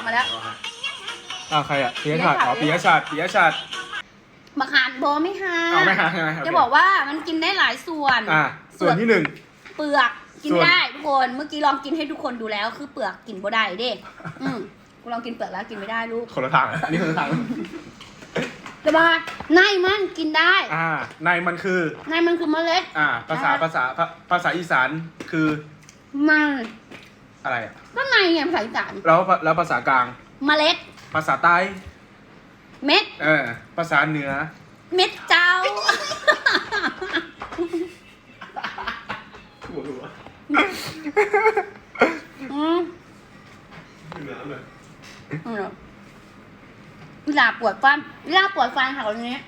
ยชัดมาแล้วอ้าวใครอะปิยชัดอ๋อปิยชัดปิยชัดมะขามโบไม่ฮาเอาไม่หาใช่ไหมโเคจะบอกว่ามันกินได้หลายส่วนอ่าส่วนที่หนึ่งเปลือกกินส่วนได้ทุกคน เมื่อกี้ลองกินให้ทุกคนดูแล้ว คือเปลือกกินบ่ได้เด้อืมกูลองกินเปลือกแล้วกินไม่ได้ลูกคนละทางอันนี้คนละทางแต่ว่าในมันกินได้ อ่าในมันคือในมันคือเมล็ด อ่า ภาษาอ่าภาษาภาภาษาอีสานคือมัน อะไรอะก็ในไงภาษาอีสานแล้วแล้วภาษากลาง เมล็ด ภาษาใต้ เม็ด เออ ภาษาเหนือ เม็ดเจ้า หัวหัวอืมเหนือเลยอืมเวลาปวดฟันเวลาปวดฟันค่ะคนนี้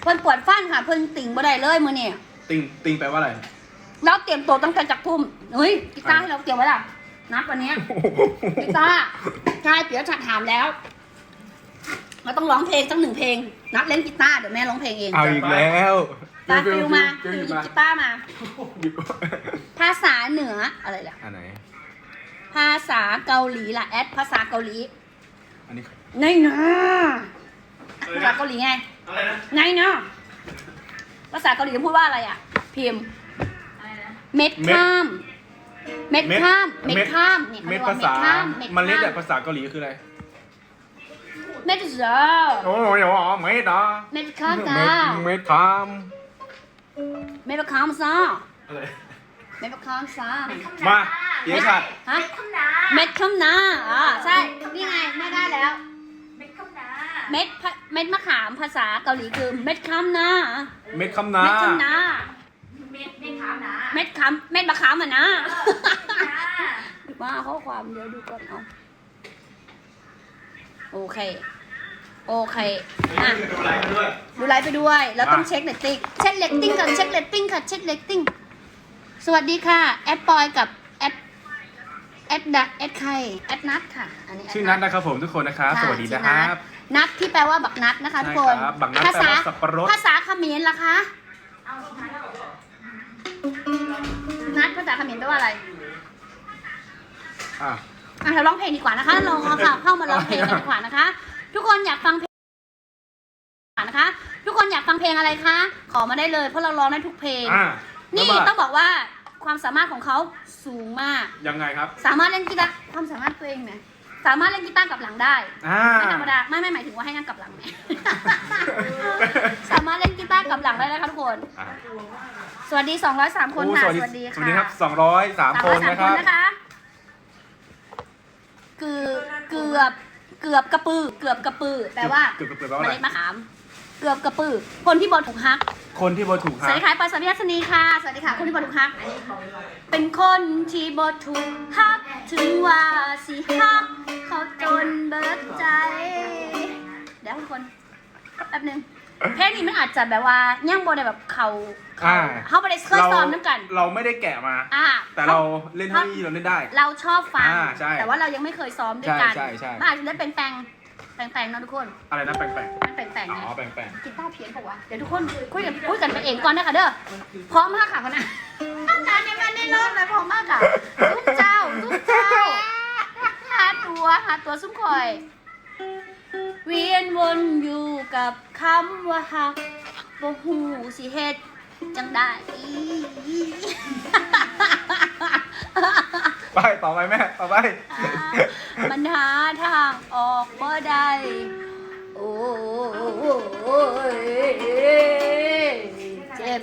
เพิ่นปวดฟันค่ะเพิ่นติ่งบ่ได้เลยมื้อนี้ติงติงแปลว่าอะไร เราเตรียมตัวตั้งแต่จักทุ่มเฮ้ยกีตาร์ให้เราเตรียมไว้ล่ะนัดวันเนี้ยกีตาร์ใช่เปียชัดถามแล้วเราต้องร้องเพลงสักหนึ่งเพลง นัดเล่นกีตาร์เดี๋ยวแม่ร้องเพลงเองเอาอีกแล้วตาฟิวมาฟิฟิววหยิบมากีตาร์มาหยิบภาษาเหนืออะไรล่ะอันไหนภาษาเกาหลีล่ะแอดภาษาเกาหลีอันนี้ไงนะภาษาเกาหลีไงอะไรนะไงนะภาษาเกาหลีพูดว่าอะไรอะ พิมพ์ เม็ดข้าม เม็ดข้าม เม็ดข้ามนี่เม็ดขภารียกษาว่ข้ามเม็ดเมล็ดข้าอะภาษาเกาหลีคืออะไร เม็ดเจอโอ้ยอ๋อเม็ดอะเม็ดข้ามจ้าเม็ดคามเม็ดข้ามซ่าอะไรเม็ดข้ามซ่ามาเดี๋ยวชัดฮะคำนาเม็ดข้ามนาอ่าใช่นี่ไงแม่ได้แล้ว เม็ดคำนาเม็ดพะเม็ดมะขามภาษาเกาหลีคือเม็ดข้ามนาเม็ดคำนาเม็ดข้ามนาเม็ดเม็ด ขามนาเม็ดขามเม็ดมะขามอะนะนามาข้อความเดี๋ยวดูก่อนเอาโอเค โอเคอะดูอะไรกันด้วยดูไลฟ์ไปด้วย แล้วต้องมาเช็คเลตติ้งเช็คเลตติ้งก่อนเช็คเลตติ้งค่ะเช็คเลตติ้งสวัสดีค่ะ แอดปอยกับแอดแอดดักแอดใครแอดนัทค่ะอันนี้แด ชื่อนัทนะครับผมทุกคนนะครับค่ะสวัสดีชื่นะอคนัรัทบนัทที่แปลว่าบักนัทนะคะทุกคน ใช่ครับบักนัทภาษาแปลว่าสับปะรดภาษาเขมรล่ะคะ เอาสุดท้ายแล้ว นัทภาษาเขมรแปลว่าอะไร อะ อะเราร้องเพลงดีกว่านะคะลองเอาค่ะเข้ามาร้องเพลงกันดีกว่านะคะ ทุกคนอยากฟังเพลงนะคะ ทุกคนอยากฟังเพลงอะไรคะ ขอมาได้เลยเพราะเราร้องได้ทุกเพลง อะนี่แล้วมาต้องบอกว่าความสามารถของเขาสูงมาก ยังไงครับ สามารถเล่นกีตาร์ความสามารถตัวเองเนี่ย สามารถเล่นกีตาร์กลับหลังได้อ่า ไม่ธรรมดาไม่ไม่หมายถึงว่าให้นั่งกลับหลังเนี่ยสามารถเล่นกีตาร์กลับหลังได้นะคะทุกคน อะสวัสดี 203 คนโอ้ค่ะสวัสดีสวัสดีสค่ะวัสดีครับสองร้อยสามคน303นะครับ นะคะเกือบเกือบเกือบกระปือ เกือบกระปือแปลว่าเกือบเกือบเกือบแปลว่าเมอะไรล็ดมะขาม เกือบกระปือ คนที่บอลถูกฮัก คนที่บอถูกสฮะวัสดีค่ะปอยสามิยัสนีค่ะ สวัสดีค่ะ คนที่บอลถูกฮัก เป็นคนที่บอถูกฮัก ถึงว่าสิฮัก เขาจนเบิดใจ เดี๋ยวทุกคนแป๊บนึงเพลงนี้มันอาจจะแบบว่าย่างบอได้แบบเขาเขาอ่าเขาบอได้เคยซ้อมน้ำกัน เราไม่ได้แกะมา อ่า แต่เราเล่นเท่าที่เราเล่นได้ เราชอบฟัง อ่าใช่แต่ว่าเรายังไม่เคยซ้อมด้วยกันใช่ใช่ใช่ มันอาจจะได้เป็นแปลงแปลงแปลงๆเนอะทุกคนอะไรนะแปลงมันแปลงแปลงๆไงอ๋อแปลงแปลงกีตาร์เพี้ยนบอกว่าเดี๋ยวทุกคนคุยกันคุยกันไปเองก่อนนะคะเด้อพร้อมมากค่ะคนน่ะอาจารย์ยังไม่ได้เริ่มเลยพร้อมมากค่ะซุ้มเจ้าซุ้มเจ้าหาตัวหาตัวซุ้มคอย เวียนวนอยู่กับคำว่าฮักบ่ฮู้สิเฮ็ดจังได้ ไปต่อไปแม่ต่อไป มันหาทางออกบ่ได้โอ้ยเจ็บ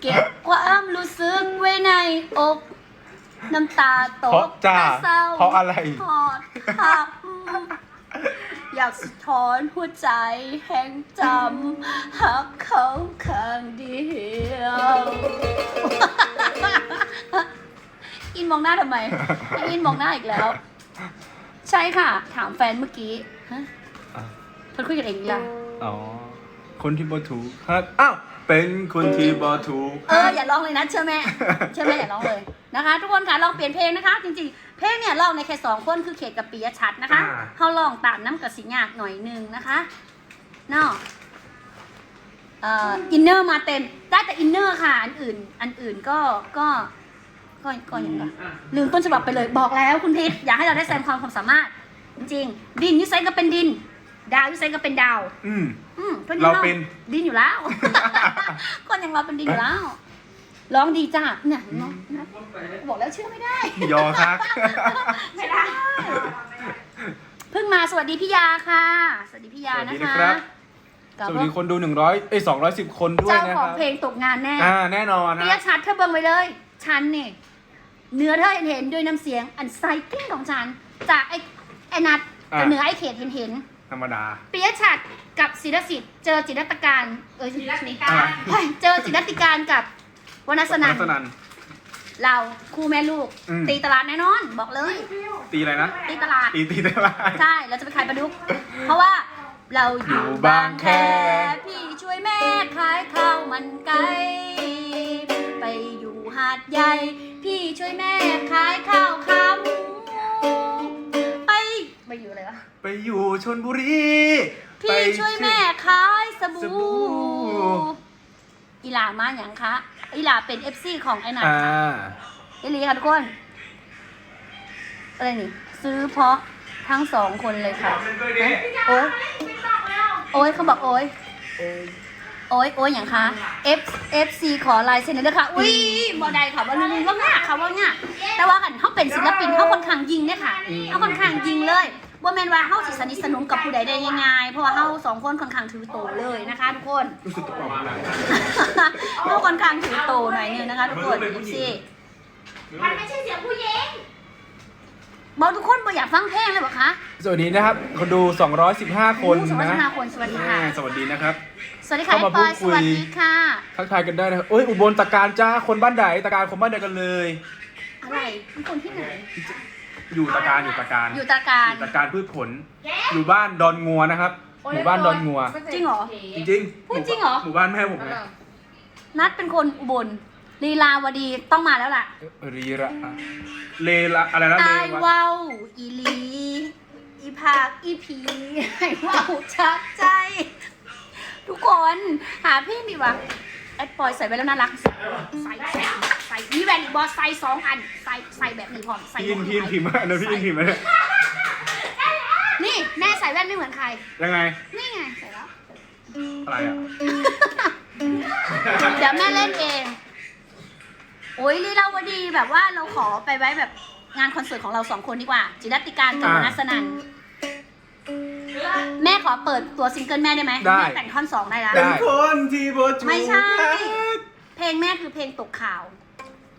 เก็บความรู้สึกไว้ในอก น้ำตาตเพราะกจ้าแต่เศร้าเพราะอะไรทอดหักอยากสะท้อนหัวใจแห่งจำหักเขาข้างเดียว อินมองหน้าทำไมให้อินมองหน้าอีกแล้ว ใช่ค่ะ ถามแฟนเมื่อกี้ฮะอะเพิ่นคุยกันเองอีกแล้วอ๋อ คนที่บอถูกฮะอ้าว เป็นคนที่บอถูกเอออย่าร้องเลยนะเชื่อแม่ เชื่อแม่อย่าร้องเลยนะคะ ทุกคนค่ะลองเปลี่ยนเพลงนะคะ จริงๆ เพลงเนี่ยร้องในแค่สองคนคือเขตกับปียชัดนะคะอ่า เขาลองตามน้ำกับสิญญากหน่อยหนึงนะคะเนาะเอ่ออินเนอร์มาเต็มได้แต่อินเนอร์ค่ะ อันอื่น อันอื่นก็ก็ ก็ก็ยังไงลืมต้นฉบับไปเลยบอกแล้วคุณพิษอยากให้เราได้แสดงความความสามารถ จริงๆดินยุไซก็เป็นดิน ดาวยุไซก็เป็นดาว อืม อืมคนเราเป็นดินอยู่แล้ว คนอย่างเราเป็นดินอยู่แล้ว ร้องดีจ้าเนี่ยเนาะนะบอกแล้วเชื่อไม่ได้ ยอคักไม่ได้เพิ่งมาสวัสดีพี่ยาค่ะ สวัสดีพี่ยาสวัสนะดีคะนะครับกับสวัสดีคนดูหนึ่งร้อยเอ้ยสองร้อยสิบคนด้วยเจ้านะขคองรับเพลงตกงานแน่ อ่าแน่นอนนะเปียชัดเธอเบิ่งไว้เลย ฉันเนี่ย เนื้อเธอเห็นเห็นด้วยน้ำเสียงอันไซกิ้งของฉัน จากไอ้ไอ้นัดกับเนื้อไอ้เขตเห็นเห็นธรรมดาเปียชัดกับศิลสิทธิ์เจอจิตรตการเออศิลปินี่การอะไรเจอจิตรติการกับวรรณสนันสนัน เราคู่แม่ลูก อืม ตีตลาดแน่นอน บอกเลยตีอะไรนะ ตีตลาด ตีตีได้ไรใช่ เราจะไปขายปลาดุก เพราะว่าเราอยู่อยู่บาบางงแคแค พี่ช่วยแม่ขายข้าวมันไก่ ไปอยู่หาดใหญ่พี่ช่วยแม่ ขายข้าวขาหมูไปไปอยู่อะไรวะไปอยู่ชนบุรีพี่ไปช่วยแม่ขายสสบู่บู่อีหลามาอย่างคะอีหลาเป็นเอฟซีของไอ้นัทอ่าค่ะเอลีค่ะทุกคนอะไรนี่ ซื้อเพราะทั้งสองคนเลยค่ะฮะโอ้ยไม่ต้องแล้วโอ้ยเขาบอกโอ้ยโอ้ย โอ้ยอย่างคะ F F C ขอลายเซ็นหนอยด้วยค่ะอุ้ยบอได้ค่ะว่าลืมว่าง่าค่ะว่าง่าแต่ว่ากันเขาเป็นศิลปินเขาค่อนข้างยิงเนี่ยค่ะเขาค่อนข้างยิงเลยว่าแมนว่าเขาสิสนิทสนมกับผู้ใดได้ยังไงเพราะว่าเขาสองคนค่อนข้างถือโตเลยนะคะ ทุกคนรู้สึกตะปอบหลังเขาค่อนข้างถือโตหน่อยนึงนะคะทุกคน F C มันไม่ใช่เสียงผู้หญิงบอกทุกคนบ่อยากฟังเพลงเลยเหรอคะ สวัสดีนะครับ คนดู 215 คนสวัสนะดีค่ะคน สวัสดีค่ะอ่าสวัสดีนะครับส วัสดีค่ะเข้าไอ้มาปอยพูดคุสยวัสดีค่ะ ทักทายกันได้นะครับเอ้ยอุบลตะการจ้าคนบ้านใดตะการคนบ้านเดียวกันเลย อะไรเป็นคนที่ไหน อยู่ตะการอยู่ตะการอยู่ตราการอยู่ตะการพืชผล อยู่บ้านดอนงัวนะครับ หมู่บ้านดอนงัว จริงเหรอ จริงๆพูดจริงเหรอ หมู่บ้านแม่ผมไงนัดเป็นคนอุบลลีลาวดีต้องมาแล้วล่ะเออรีระเลละอะไรนะเลอายวะเว้าอีหลี อีภาคอีผีให้เว้าชักใจ ทุกคนหาเพลงดีกว่าไอ้ปอยใส่ไปแล้วน่ารัก ใส่ใส่ใส่มีแวนอีกบอสใส่สองอัน ใส่ใส่แบบนี้พร้อมใส่พี่อินพี่อินพิมพ์มาเดี๋ยวพี่อินพิมพ์มาเนี่ยนี่แม่ใส่แว่นไม่เหมือนใคร ยังไง นี่ไงใส่แล้ว อะไรอะ เดี๋ยวแม่เล่นเอง โอ้ยลีลาวดีแบบว่าเราขอไปไว้แบบงานคอนเสิร์ตของเราสองคนดีกว่า จิรัตติการกับอ่านัสนัน แม่ขอเปิดตัวซิงเกิลแม่ได้ไหมได้ แม่แต่งท่อนสองได้แล้ว เป็นคนที่บจูไม่ใช่ เพลงแม่คือเพลงตกข่าว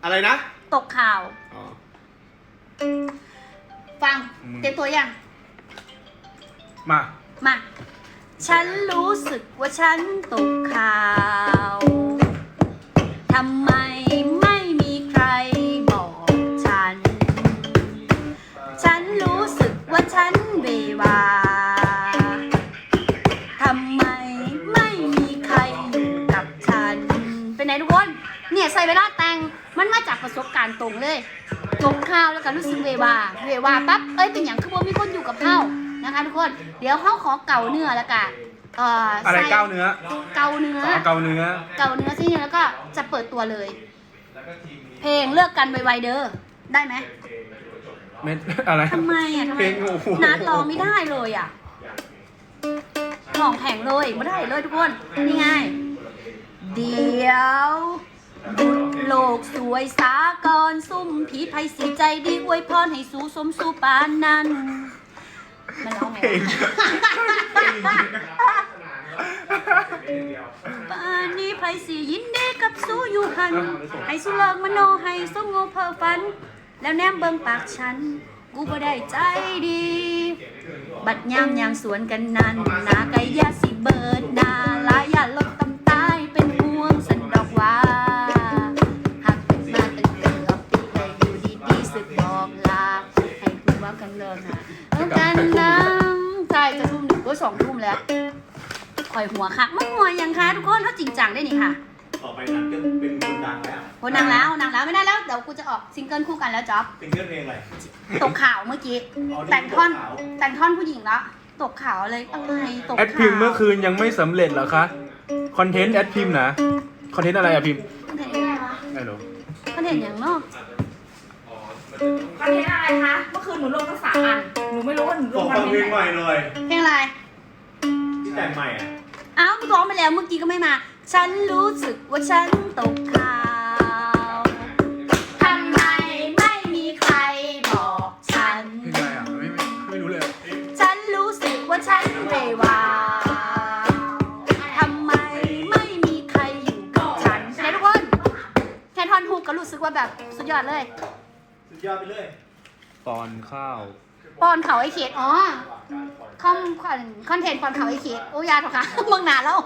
อะไรนะตกข่าว อ๋อ ฟังอืม เตรียมตัวยัง มา มา ฉันรู้สึกว่าฉันตกข่าว ทำไมไม่มีใครบอกฉัน ฉันรู้สึกว่าฉันเบวา เนี่ยใส่เวลาแต่งมันมาจากประสบการณ์ตรงเลยตกข้าวแล้วก็รู้สึกเววาเววาปั๊บเอ้ยเป็นอย่างคือว่ามีคนอยู่กับเฮานะคะทุกคนเดี๋ยวเขาขอเก่าเนื้อแล้วกันเอ่ออะไรใส่ก้าวเนื้อเก่าเนื้ออ๋อเกาเนื้อ เก่าเนื้อซิเนี่ยแล้วก็จะเปิดตัวเลย เพลงเลือกกันไวๆเด้อได้ไหมเม็ดอะไร ทำไมอะทำไมเพลงโอ้โห นัดร้องไม่ได้เลยอะร้องแข่งเลยไม่ได้เลยทุกคนนี่ไงเดี๋ยว บุตรโลกสวยสากรซุ่มผีภัยสีใจดีอวยพรให้สู้สมสู้ปานนั้นมันร้องไงวะปานนี้ภัยสียินดีกับสู้อยู่หัน ให้สุเลิกมโนให้สงโงเพอฝัน แล้วแนมเบิ่งปากฉัน กูก็ได้ใจดี บัดยามยางสวนกันนั้นนาไก่ยาสิเบิดนาลายยาล สองทุ่มแล้วคอยหัวค่ะมันหัวยังคะทุกคนถ้าจริงจังได้นี่ค่ะ ต่อไปนั้นก็เป็นคนดังแล้วโอ้นางแล้วนางแล้วไม่ได้แล้วเดี๋ยวกูจะออกซิงเกิลคู่กันแล้วจ๊อบเป็นเรื่องเพลงอะไรตกข่าวเมื่อกี้อ๋อนี่แต่งท่อนตกข่าวแต่งท่อนผู้หญิงแล้วตกข่าวเลยอะไรตกแอดข่าวพิมพ์เมื่อคืนยังไม่สำเร็จเหรอคะ คอนเทนต์แอดพิมพ์นะคอนเทนต์อะไรอะพิมพ์คอนเทนต์อะไรวะไม่รู้คอนเทนต์อย่างเนอกคอนเทนต์อะไรคะ เมื่อคืนหนูลงตั้งสามอัน หนูไม่รู้ว่าหนูลส่งงคอนฟังเทเพลนงต์ใหไหนม่หน่อยเพลงอะไรที่ แต่งใหม่อะอ้าวร้องไปแล้วเมื่อกี้ก็ไม่มา ฉันรู้สึกว่าฉันตกข่าว ทำไมไม่มีใครบอกฉัน เพลงอะไรอะไม่ไม่ไม่รู้เลยฉันรู้สึกว่าฉันไม่ว่างทำไมไม่มีใครอยู่กับฉันไหนทุกคน แค่ทอนฮุกก็รู้สึกว่าแบบสุดยอดเลย สุดยอดไปเลย ตอนข้าว ป้อนเขาไอเขตอ๋อคอมคอนคอนเทนต์ป้อนเขาไอเขตโอ้ยาถูกค่ะเมืองนานแล้ว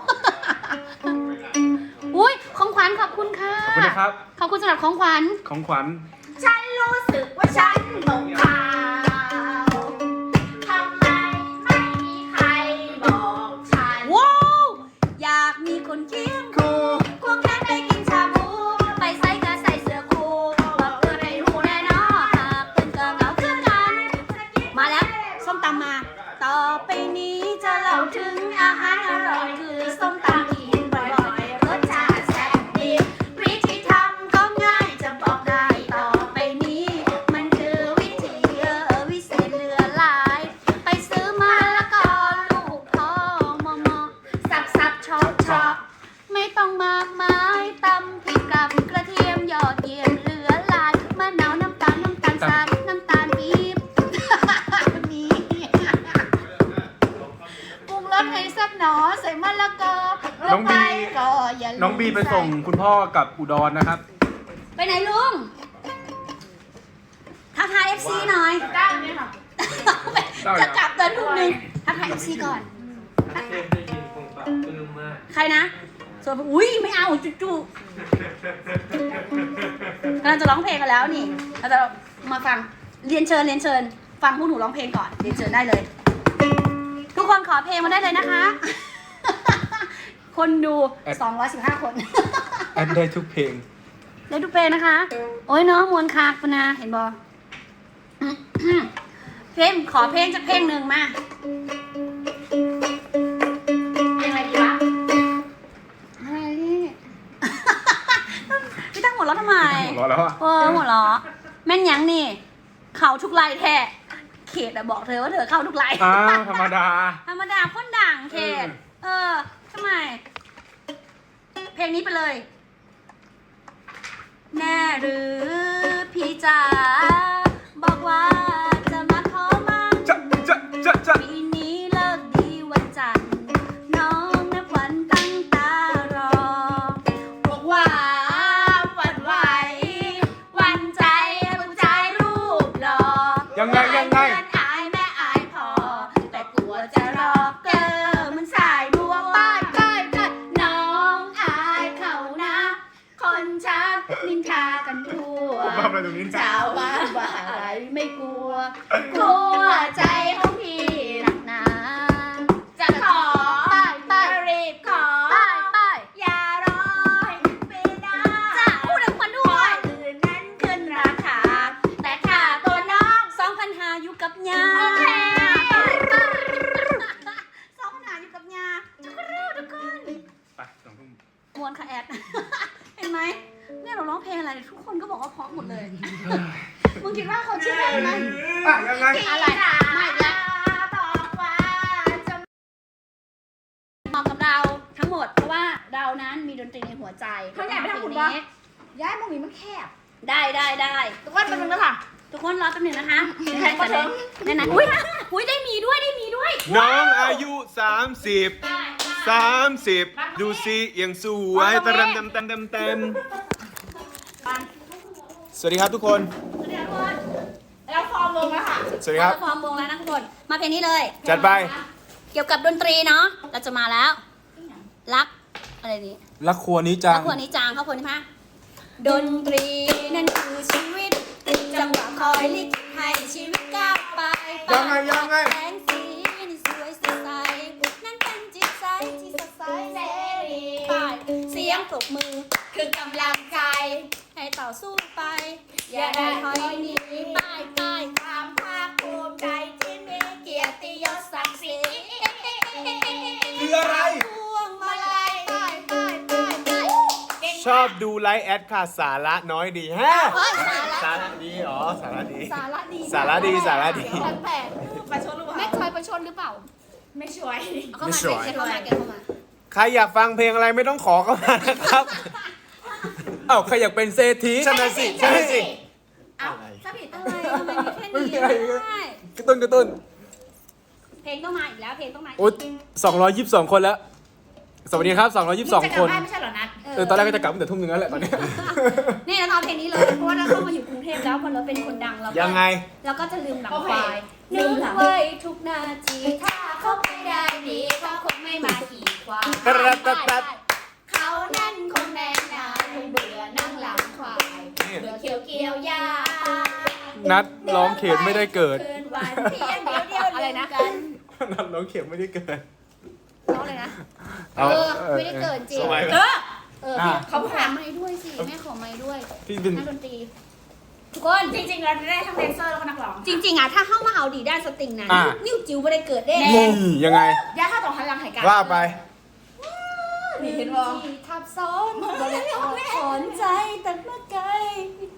อุ้ยของขวัญขอบคุณค่ะขอบคุณนะครับ ขอบคุณสำหรับของขวัญ ของขวัญ ฉันรู้สึกว่าฉันตกข่าว น้องบีไปส่งคุณพ่อกับอุดรนะครับ ไปไหนลุงทักทายเอฟซีหน่อยได้ไหมคะได้ครับจะกลับตอนทุ่มหนึงทักทายเอฟซีก่อนเช่นได้ยินคงปรับปลื้มมาก ใครนะส่วนอุ้ยไม่เอาจู่ๆกำลังจะร้องเพลงกันแล้วนี่เราจะมาฟังเรียนเชิญเรียนเชิญ ฟังพวกหนูร้องเพลงก่อนเรียนเชิญได้เลย ทุกคนขอเพลงมาได้เลยนะคะ คนดู 215 คน แอดได้ทุกเพลง ได้ทุกเพลงนะคะ โอ้ยเนาะมวนคากปะนะเห็นบอ เพลงขอเพลงจากเพลงหนึ่งมาเพลงอะไรดีวะอะไรนี่ พี่ตั้งหัวเราะทำไม หัวเราะแล้วอะเออหัวเราะแม่นยังนี่ เขาทุกไลน์แท้เขตอะบอกเธอว่าเธอเข้าทุกไลน์ อ้าวธรรมดา ธรรมดาคนดังเขต เออทำไม เพลงนี้ไปเลย แน่หรือพี่จ๋าบอกว่าจะมาขอมันจะจะจะจะ ปีนี้เลิกดีวันจันทร์ เถอะนั่นนะอุ้ยอุ้ยได้มีด้วยได้มีด้วยน้องอายุ 30 30 ดูสิยังสวยเต็มเต็มเต็มเต็มเต็มสวัสดีครับทุกคนแล้วฟอร์มลงแล้วค่ะสวัสดีครับ เราจะพร้อมวงแล้วนะทุกคน มาเพลงนี้เลย จัดไป เกี่ยวกับดนตรีเนาะ เราจะมาแล้ว รักอะไรนี้รักครัวนี้จัรังกควรนี้จางเขาควรใช่ไหมดนตรีนั่นคือชีวิต จังหวะคอยลิขิตให้ชีวิตก้าวไปยังไงยังไง แสงสีนี่สวยสดใสนั่นเป็นจิตใจที่สดใสเสรีไปเสียงปรบมือคือกำลังใจ ให้ต่อสู้ไป อย่าได้ถอยหนีไปไปความภาคภูมิใจที่มีเกียรติยศศักดิ์ศรี คืออะไรพ ชอบดูไลฟ์แอดค่ะสาระน้อยดีฮะเฮ้ยสาระ สาระดีอ๋อสาระดี สาระดีสาระดีสาระดีแปลกประชดหรือเปๆแม่ล่าชอยประชดหรือเปล่าไม่ช่วย เอาเข้ามาไม่ช่วย เกเข้ามาเกเข้ามา ใครอยากฟังเพลงอะไรไม่ต้องขอเข้ามานะครับ เอ้าใครอยากเป็นเศรษฐีใช่ไหมสิใช่ไหมสิ เอ้าถ้าผิดอะไรทำไมมีแค่ไม่นี้มีอะไรได้กระตุ้นกระตุ้นเพลงต้องมาอีกแล้วเพลงต้องมาอีกโอ้สองร้อยยี่สิบสองคนแล้ว สวัสดีครับสองร้อยยี่สิบสองจะกคลับนบ้านไม่ใช่เหรอนัทเออตอนแรกก็จะกลับตั้งแต่ทุ่มหนึงแล้วแหละตอนเนี้ยนี่เราเอาเพลงนี้เลยเพราะว่าเราเข้ามาอยู่กรุงเทพแล้วพอเราเป็นคนดังเราก็ยังไง เราก็จะลืมหลังโอเคควายลืนึมกหลังไว้ทุกนาที ถ้าเขาไปได้ดีเขาคงไม่มาขี่ควายกระตัดตัดเขานั่นคงแน่นานคงเบื่อนั่งหลังควายเบื่อเกี่ยวเกี่ยวหญ้านัดร้องเขตไม่ได้เกิด คืนวันเพียงเดียวเดียวอะไรนะ นัดร้องเขตไม่ได้เกิด ร้องเลยนะเอาเออไม่ได้เกิดจริง สมัยเออ เออพี่เขาขอไม้ด้วยสิแม่ขอไม้ด้วยพี่เป็น นักดนตรีทุกคนจริงๆเราได้ทั้งแดนเซอร์แล้วก็นักร้องจริง ๆอะถ้าเข้ามาเอาดีด้านสตริงนะอะ นิ้วจิ๋วไม่ได้เกิดได้นี่ยังไงย่าข้าต่อพลังหายกันว่าไป นี่เห็นบ่ที่ทับซ้อนบริออกถอนใจแต่เมื่อไกล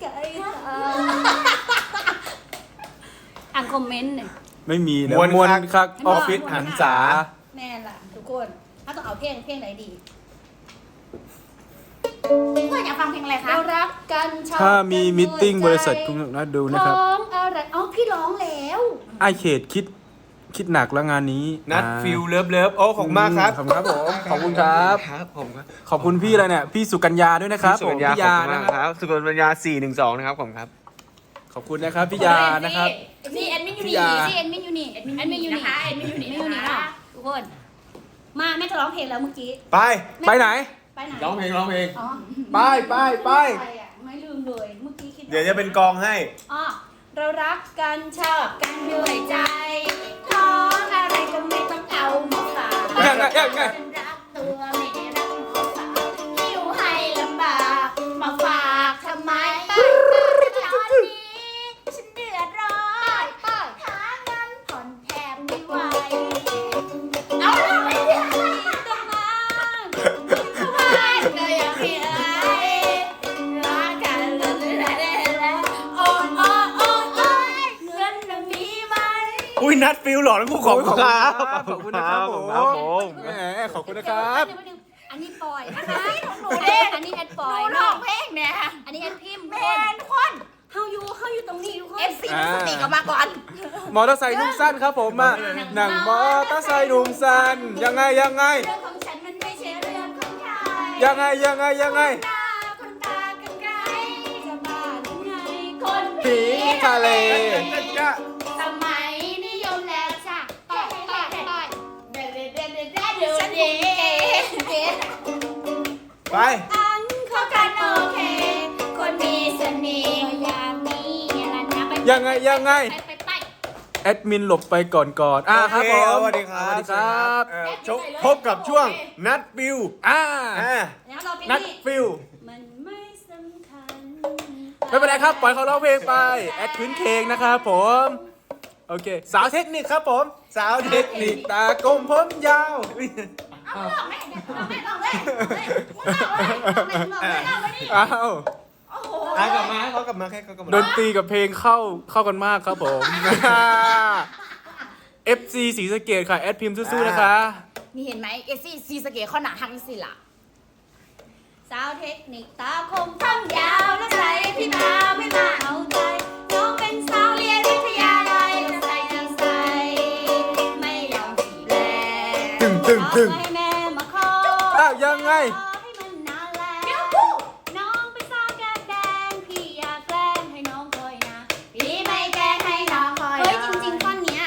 ไกลตาอ่านคอมเมนต์เนี่ยไม่มีนะมวลมวลคักคักมอวลอฟฟิศมวลหันษาแม่ล่ะทุก คนถ้าต้องเอาเพลงเพลงไหนดีเพื่อนอยากฟังเพลงอะไรคะ เรารักกันชอบถ้ามีกันมิทติ้งด้วยบริษัทใจคุณนัดดูนะครับร้องอะไรอ๋อพี่ร้องแล้วไอเขตคิดคิดหนักแล้วงานนี้นัดอ่าฟิลเลิฟเลิฟโอ้ขอบคุณมากครับขอบคุณครับผมขอบคุณครับ ครับผมครับขอบคุณพี่อะไรเนี่ยพี่สุกัญญาด้วยนะครับสุผกัมญญาพี่ขอบยาคุณนะมากคครับรับสุกัญญา412นะครับผมครับ ขอบคุณนะครับพี่ยานะครับ นี่แอดมินอยู่พี่นี่ยาที่เอ็นมินยูนี่แอดมินอยู่นี่นะคะแอดมินอยู่นี่แอดมินยูนี่นะคะเนาะทุกคน มาแม่จะร้องเพลงแล้วเมื่อกี้ ไป ไปไหน ไปไหนร้องเพลงร้องเพลงอ๋อไปไปไปไปอะไม่ลืมเลยเมื่อกี้คิดเดี๋ยวจะเป็นกองให้ อ๋อเรารักกันชอบกันด้วยใจของอะไรก็ไม่ต้องเอามาฝาก ยังไงยังไงฉัน ลหล่อทั้งคู่ขอบคุณครับขอบคุณนะครับผมขอบคุณครับผม แหมขอบคุณนะครับเดี๋ยวอันนี้ปอยนะคะของหนูเด้อันนี้แอดปอยหนูร้เนาะองเพลงเนี่ยอันนี้แอดพิมพ์แมคนนคนเฮาอยู่เฮาอยู่ตรงนี้ทุกคนเอฟซีมีสติกลับมาก่อน มอเตอร์ไซค์นุ่งสั้นครับผมอะหนังมอเตอร์ไซค์นุ่งสั้น ยังไงยังไง เรื่องของฉันมันไม่ใช่เรื่องของใครยังไงยังไงยังไง ตาคนตากันไกลจะบ้าหรือไงคนผีทะเลสมั ไป อันเข้ากันโอเค คนมีเสน่ห์อย่างนี้อะไรนะไปยังไงยังไง ไปไปไปแอดมินหลบไปก่อนก่อนอะครับผมสวัสดีครับสวัสดีครับเอ่อชกพบกับช่วงนัดฟิลอ่าอ่าแล้วเราไปนัดนี่ฟิลมันไม่สำคัญไม่เป็นไรครับปล่อยเขาร้องเพลงไป แอดพื้นเพลงนะครับผม โอเค สาวเทคนิคครับผม สาวเทเด็คกนิคตากลมผมยาว เอาลองแม่ลองแม่ลองเลยลองเลยลองเลยลองเลยลองเลยนี่อ้าวโอ้โหอะกลับมาเขากลับมาแค่เขากลับมาดนตรีกับเพลงเข้าเข้ากันมากครับผม FC สีสะเกตค่ะ แอดพิมพ์สู้ๆนะคะ นี่เห็นไหมเอซี่ซีสเกตข้อหนาหักสิล่ะสาวเทคนิคตาคมทั้งยาวและใส่พี่มาไม่มาเอาใจ ยังไงขอให้มันนานแล้วน้องเป็นสาวแก้มแดงพี่อยากแกล้งให้น้องคอยนะพี่ไม่แกล้งให้น้องคอยเฮ้ยจริงๆท่อนเนี้ย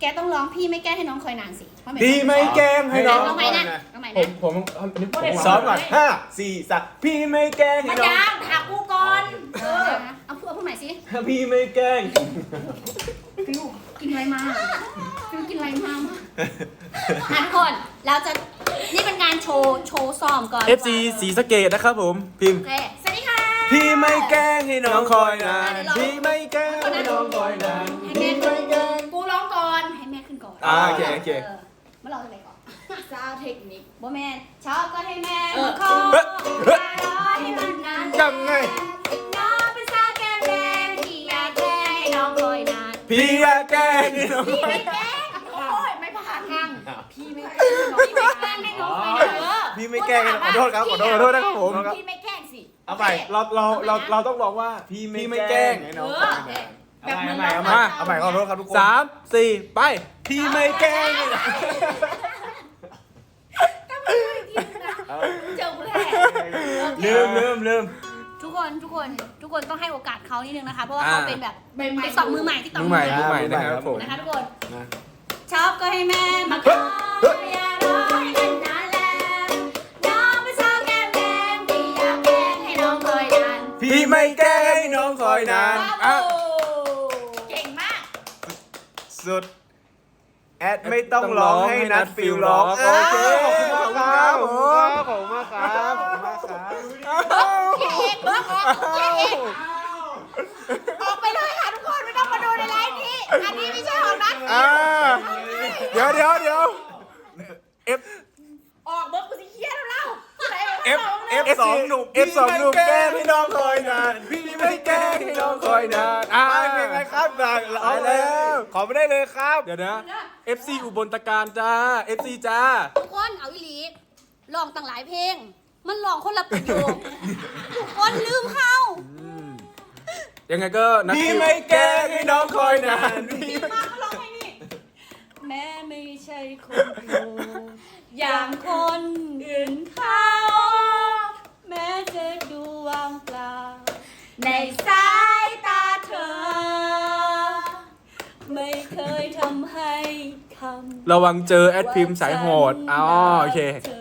แกต้องร้องพี่ไม่แกล้งให้น้องคอยนานสิเพราะดีไม่แกล้งให้น้องร้องใหม่นะร้องใหม่ผนะมผมอันนี้ผมซ้อมก่อนห้าสี่สามพี่ไม่แกล้งมาให้น้องยางถามกูก่อน เออ เอาพูดเอาพูดใหม่สิพี่ไม่แกล้งฟิวกินอะไรมา ฟิวกินอะไรมาอะทุกคนเราจะนี่เป็นการโชว์โชว์ซ้อมก่อน FC สีสะเกตนะครับผมพิมพ์โอเคสวัสดีค่ะ พี่ไม่แกล้งให้น้องคอยนานเดี๋ยวรอพี่ไม่แกล้งให้น้องคอยนาน ให้แม่พี่ไม่แกล้ง กูร้องก่อน ให้แม่ขึ้นก่อนอ่าโอเคโอเค มาลองอะไรก่อนซาวเทคนิค บ่แม่ชอบก็ให้แม่เออมาขอเฮ้ยเฮ้ยรอให้มันนานยังไง น้องเป็นสาวแก้มแดงพี่มาแกล้งให้น้องพี่ไม่แกล้งโอ้ยไม่ผ่านทาง พี่ไม่แกล้งน้องพี่ไม่แกล้งให้น้องไปเด้อพี่ไม่แกล้งขอโทษครับขอโทษขอโทษนะครับผม พี่ไม่แกล้งสิเอาใหม่ เราเราเราเราต้องบอกว่าพี่ไม่แกล้งให้น้องเออแบบเหมือนเอาเราใหม่เอาใหม่เอาใหม่ขอโทษครับทุกคนสามสี่ไป พี่ไม่แกล้งให้น้องเจอกูแท้ลืมลืมลืม ทุกคนทุกคนทุกคนต้องให้โอกาสเขานิดนึงนะคะ เพราะว่าอ่าเขาเป็นแบบใหม่ๆเด็กสองมือใหม่ที่ต่อมือใหม่มือใหม่นะครับผม นะคะทุกคนนะ ชอบก็ให้แม่มาขออย่ารอให้กันนานแล้วน้องไม่ชอบแก้มแดงพี่อยากแกล้งให้น้องคอยนานพี่ไม่แกล้งให้น้องคอยนานบราอะโวเก่งมาก สุด แอดไม่ต้องร้องให้นัดฟิลร้องโอเคขอบคุณมากครับขอบคุณมากครับขอบคุณมากครับเก่งเองเบิกออกเก่งเองออกไปเลย อันนี้ไม่ใช่ของนัทอ่าเดี๋ยวเดี๋ยวเดี๋ยว F ออกเบิกกูสิเครียดแล้วเล่าไหน F F สองหนุ่ม F สองหนุ่มแกล้งให้น้องคอยนานพี่ไม่แกล้งให้น้องคอยนานอ่าไปเป็นไงครับเราเอาแล้วขอไม่ได้เลยครับเดี๋ยวนะ FC อุบลตะการจ้า FC จ้าทุกคนเอาอีหลีลองตั้งหลายเพลง มันลองคนละประโยคทุกคนลืมเขา ยังไงก็นัดพี่คิวไม่แกล้งให้น้องคอยนานพี่มาเขาร้องไงนี่แม่ไม่ใช่คนโง่อย่างคนอื่นเขาแม้จะดูว่างเปล่า ในสายตาเธอ ไม่เคยทำให้คำ ระวังเจอแอดพิมพ์สายโหดอ๋อโอเคเธอ